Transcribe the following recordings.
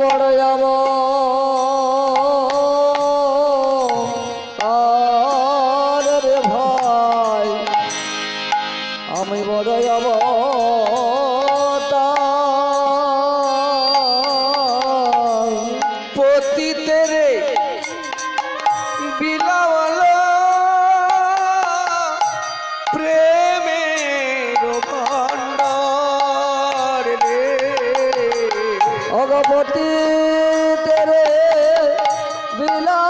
વડયામાં অগপতি তেরে বিলা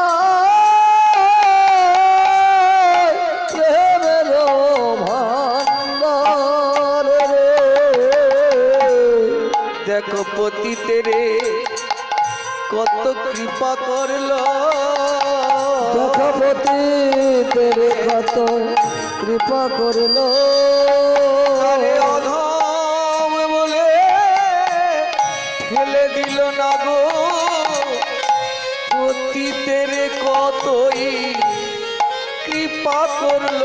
দেখো পতিতে রে কত কৃপা করল। দেখপতি তেরে কত কৃপা করল। করল।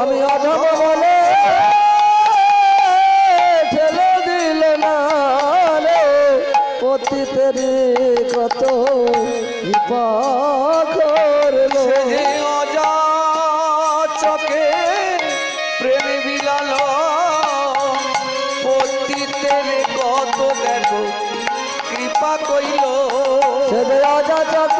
আমি অধম বলে ঠেলে দিল না রে। কত কৃপা করল। অজা চকে প্রেম বিলাল। পতিতের কত দেখো কৃপা কইল। সে রাজা চকে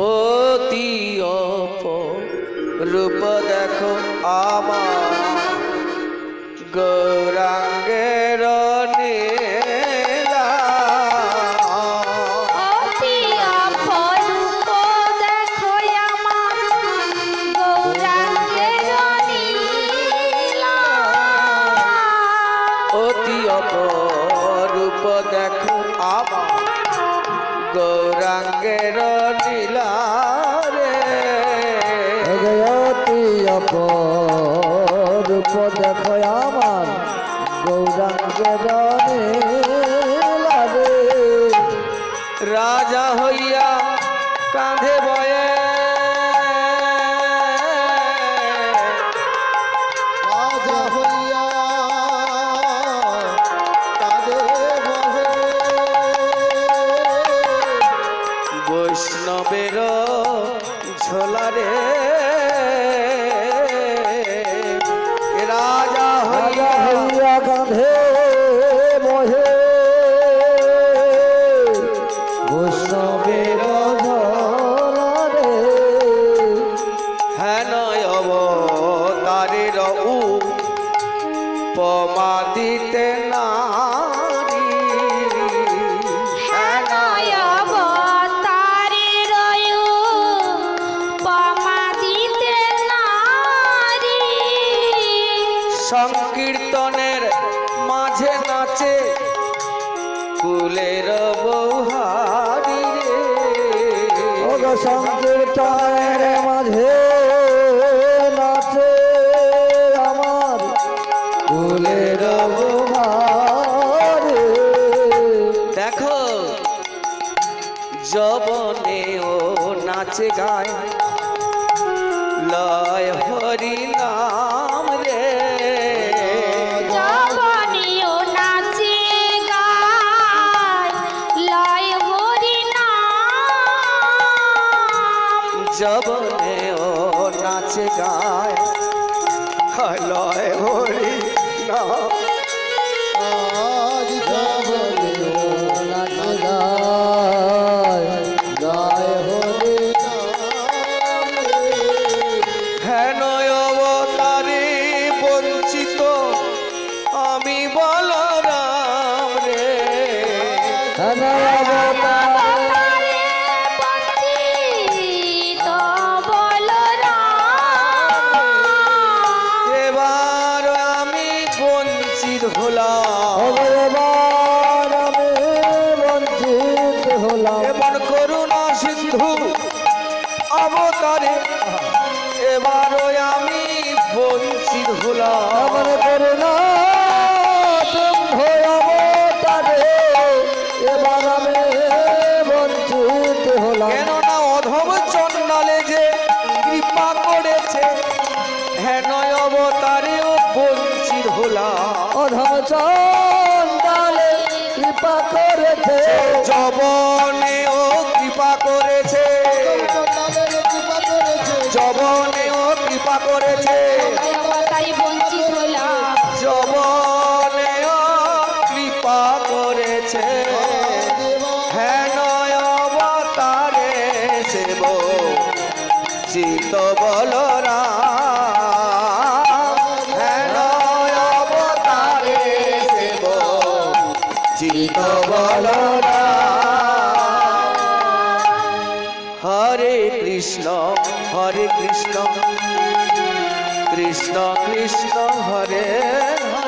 অতি অপ রূপ দেখো আমার গৌরাঙ্গের ঝোলারে রাজা হইয়া হইয়া কাঁধে বহে বৈষ্ণবের রে হেন অবতারের উপমা দিতে সংকীর্তনের মাঝে নাচে কুলের বৌহারি রে। সংকীর্তনের মাঝে নাচে আমার কুলের বুহারে দেখো জবনে ও নাচে গায় লয় হরি এবার রাধা চন্দালে কৃপা করেছে। জবনে ও কৃপা করেছে। জবনে ও কৃপা করেছে। জবনে ও কৃপা করেছে। হেন অবতারে সেব চিত বলো চিত বলরা হরে কৃষ্ণ হরে কৃষ্ণ। কৃষ্ণ কৃষ্ণ হরে হরে।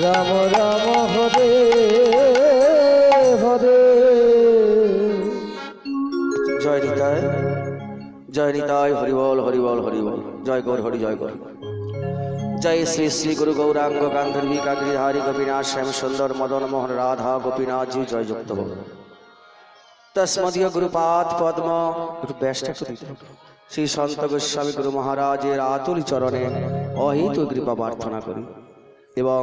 রাম রাম, হরে হরে। জয় নিতায় জয় নিতায় হরিবল হরিবল হরিবল। জয় গৌর, হরি, জয় গৌর। জয় শ্রী শ্রী গুরু গৌরাঙ্গ গান্ধর্বী কাগিধারী গোপীনাথ শ্যাম সুন্দর মদন মোহন রাধা গোপীনাথ জি জয় যুক্ত তস্মদীয় গুরুপাদ পদ্ম, একটু ব্যস্ত। শ্রী সন্ত গোস্বামী গুরু মহারাজের আতুল চরণে অহিত কৃপা প্রার্থনা করি। এবং